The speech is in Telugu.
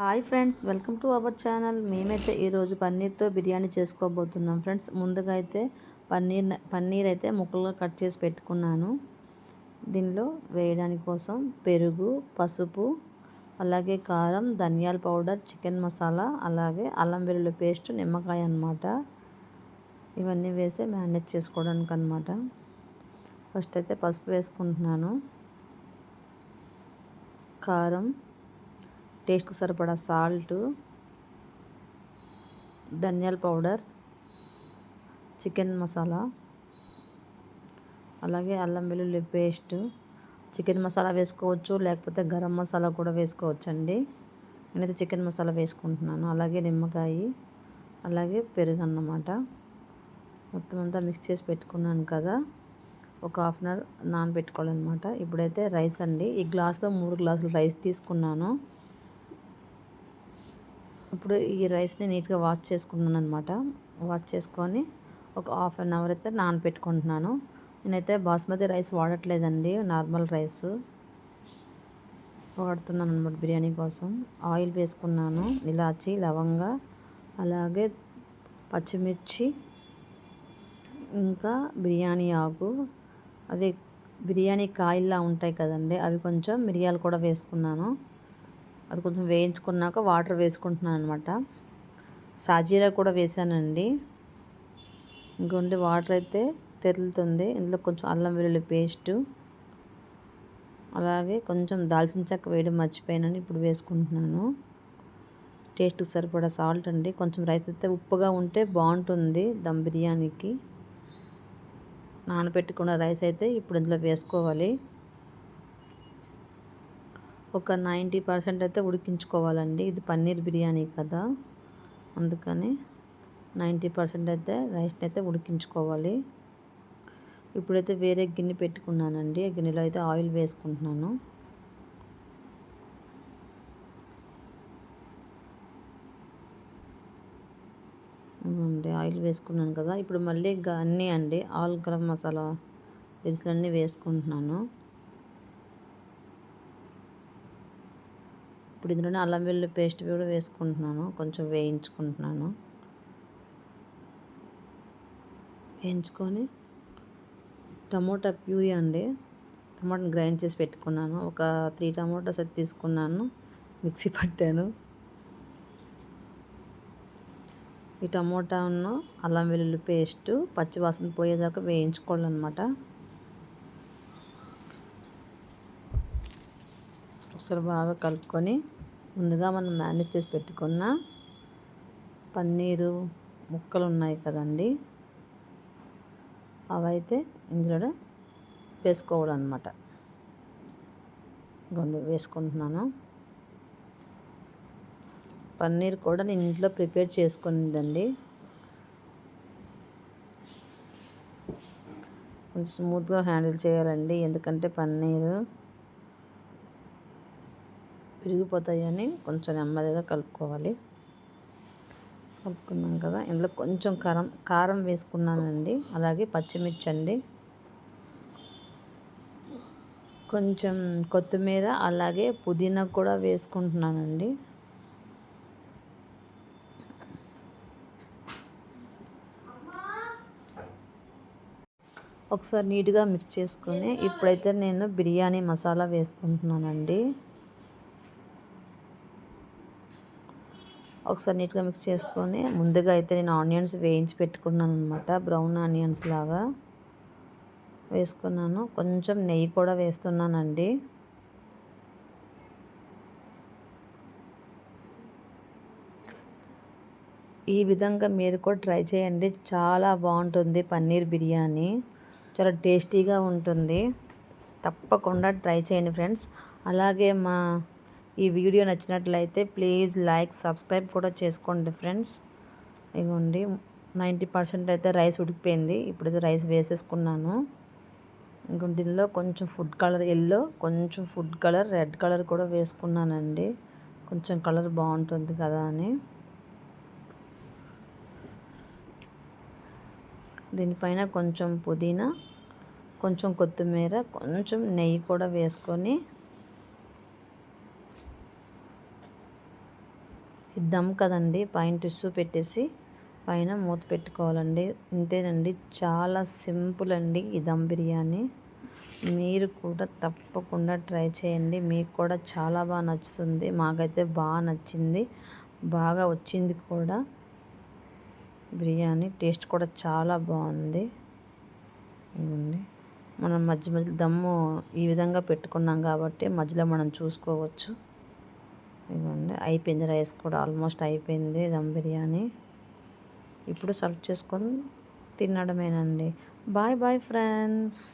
Hi friends welcome to our channel. మేమైతే ఈరోజు పన్నీర్తో బిర్యానీ చేసుకోబోతున్నాం. ఫ్రెండ్స్ ముందుగా అయితే పన్నీర్ పన్నీర్ అయితే ముక్కలుగా కట్ చేసి పెట్టుకున్నాను. దీనిలో వేయడానికి కోసం పెరుగు పసుపు అలాగే కారం ధనియాల పౌడర్ చికెన్ మసాలా అలాగే అల్లం వెల్లుల్లి పేస్ట్ నిమ్మకాయ అనమాట ఇవన్నీ వేసి మేనేజ్ చేసుకోవడానికి అనమాట ఫస్ట్ అయితే పసుపు వేసుకుంటున్నాను. కారం టేస్ట్కు సరిపడా సాల్ట్ ధనియాల పౌడర్ చికెన్ మసాలా అలాగే అల్లం వెల్లుల్లి పేస్ట్. చికెన్ మసాలా వేసుకోవచ్చు లేకపోతే గరం మసాలా కూడా వేసుకోవచ్చు అండి నేనైతే చికెన్ మసాలా వేసుకుంటున్నాను. అలాగే నిమ్మకాయ అలాగే పెరుగు అన్నమాట. మొత్తం అంతా మిక్స్ చేసి పెట్టుకున్నాను కదా. ఒక హాఫ్ అన్ అవర్ నానబెట్టుకోవాలన్నమాట. ఇప్పుడైతే రైస్ అండి. ఈ గ్లాస్లో మూడు గ్లాసులు రైస్ తీసుకున్నాను. ఇప్పుడు ఈ రైస్ని నీట్గా వాష్ చేసుకున్నాను అనమాట వాష్ చేసుకొని ఒక హాఫ్ అన్ అవర్ అయితే నానపెట్టుకుంటున్నాను. నేనైతే బాస్మతి రైస్ వాడట్లేదండి నార్మల్ రైస్. వాడుతున్నాను అనమాట బిర్యానీ కోసం. ఆయిల్ వేసుకున్నాను ఇలాచి లవంగా అలాగే పచ్చిమిర్చి ఇంకా బిర్యానీ ఆకు. అదే బిర్యానీ కాయల్లా ఉంటాయి కదండి అవి కొంచెం మిరియాలు కూడా వేసుకున్నాను. అది కొంచెం వేయించుకున్నాక వాటర్ వేసుకుంటున్నాను అనమాట సాజీరా కూడా వేసానండి. ఇంకొండి వాటర్ అయితే తెరులుతుంది. ఇందులో కొంచెం అల్లం వెల్లుల్లి పేస్టు. అలాగే కొంచెం దాల్చిన చెక్క వేయడం మర్చిపోయానని ఇప్పుడు వేసుకుంటున్నాను. టేస్ట్కి సరిపడా సాల్ట్ అండి. కొంచెం రైస్ అయితే ఉప్పుగా ఉంటే బాగుంటుంది దమ్ బిర్యానీకి. నానబెట్టుకున్న రైస్ అయితే ఇప్పుడు ఇందులో వేసుకోవాలి. ఒక నైంటీ పర్సెంట్ అయితే ఉడికించుకోవాలండి. ఇది పన్నీర్ బిర్యానీ కదా. అందుకని నైంటీ పర్సెంట్ అయితే రైస్ని అయితే ఉడికించుకోవాలి. ఇప్పుడైతే వేరే గిన్నె పెట్టుకున్నానండి. గిన్నెలో అయితే ఆయిల్ వేసుకుంటున్నాను. అండి ఆయిల్ వేసుకున్నాను కదా. ఇప్పుడు మళ్ళీ అన్నీ అండి. ఆల్ గరం మసాలా దినుసులన్నీ వేసుకుంటున్నాను. ఇప్పుడు ఇందులోనే అల్లం వెల్లుల్లి పేస్ట్ కూడా వేసుకుంటున్నాను. కొంచెం వేయించుకుంటున్నాను. వేయించుకొని టమోటా ప్యూరీ అండి. టమాటాని గ్రైండ్ చేసి పెట్టుకున్నాను. ఒక త్రీ టమోటాస్ అది తీసుకున్నాను. మిక్సీ పట్టాను. ఈ టమోటాను అల్లం వెల్లుల్లి పేస్ట్ పచ్చివాసన పోయేదాకా వేయించుకోవాలన్నమాట. ఒకసారి బాగా కలుపుకొని ముందుగా మనం మేనేజ్ చేసి పెట్టుకున్న పన్నీరు ముక్కలు ఉన్నాయి కదండి. అవైతే ఇందులో వేసుకోవాలన్నమాట. గుండు వేసుకుంటున్నాను. పన్నీర్ కూడా నేను ఇంట్లో ప్రిపేర్ చేసుకునిందండి కొంచెం స్మూత్గా హ్యాండిల్ చేయాలండి ఎందుకంటే పన్నీరు విరిగిపోతాయని కొంచెం నెమ్మదిగా కలుపుకోవాలి. కలుపుకున్నాం కదా. ఇందులో కొంచెం కారం కారం వేసుకున్నానండి. అలాగే పచ్చిమిర్చి అండి. కొంచెం కొత్తిమీర అలాగే పుదీనా కూడా వేసుకుంటున్నానండి. ఒకసారి నీట్గా మిక్స్ చేసుకొని ఇప్పుడైతే నేను బిర్యానీ మసాలా వేసుకుంటున్నానండి. ఒకసారి నీట్గా మిక్స్ చేసుకొని ముందుగా అయితే నేను ఆనియన్స్ వేయించి పెట్టుకున్నాను అనమాట బ్రౌన్ ఆనియన్స్ లాగా వేసుకున్నాను. కొంచెం నెయ్యి కూడా వేస్తున్నానండి. ఈ విధంగా మీరు కూడా ట్రై చేయండి. చాలా బాగుంటుంది పన్నీర్ బిర్యానీ. చాలా టేస్టీగా ఉంటుంది. తప్పకుండా ట్రై చేయండి ఫ్రెండ్స్. అలాగే మా ఈ వీడియో నచ్చినట్లయితే ప్లీజ్ లైక్ సబ్స్క్రైబ్ కూడా చేసుకోండి ఫ్రెండ్స్. ఇవ్వండి నైంటీ పర్సెంట్ అయితే రైస్ ఉడికిపోయింది. ఇప్పుడైతే రైస్ వేసేసుకున్నాను. ఇంకో దీనిలో కొంచెం ఫుడ్ కలర్ ఎల్లో కొంచెం ఫుడ్ కలర్ రెడ్ కలర్ కూడా వేసుకున్నానండి. కొంచెం కలర్ బాగుంటుంది కదా అని. దీనిపైన కొంచెం పుదీనా కొంచెం కొత్తిమీర కొంచెం నెయ్యి కూడా వేసుకొని దమ్ కదండి. పైన టిష్యూ పెట్టేసి పైన మూత పెట్టుకోవాలండి. ఇంతేనండి. చాలా సింపుల్ అండి ఈ దమ్ బిర్యానీ. మీరు కూడా తప్పకుండా ట్రై చేయండి. మీకు కూడా చాలా బాగా నచ్చుతుంది. మాకైతే బాగా నచ్చింది. బాగా వచ్చింది కూడా. బిర్యానీ టేస్ట్ కూడా చాలా బాగుంది. ఇవ్వండి. మనం మధ్య మధ్య దమ్ము ఈ విధంగా పెట్టుకున్నాం కాబట్టి మధ్యలో మనం చూసుకోవచ్చు. ఇవ్వండి అయిపోయింది రైస్ కూడా ఆల్మోస్ట్ అయిపోయింది దమ్ బిర్యానీ. ఇప్పుడు సర్వ్ చేసుకొని తినడమేనండి. Bye bye friends.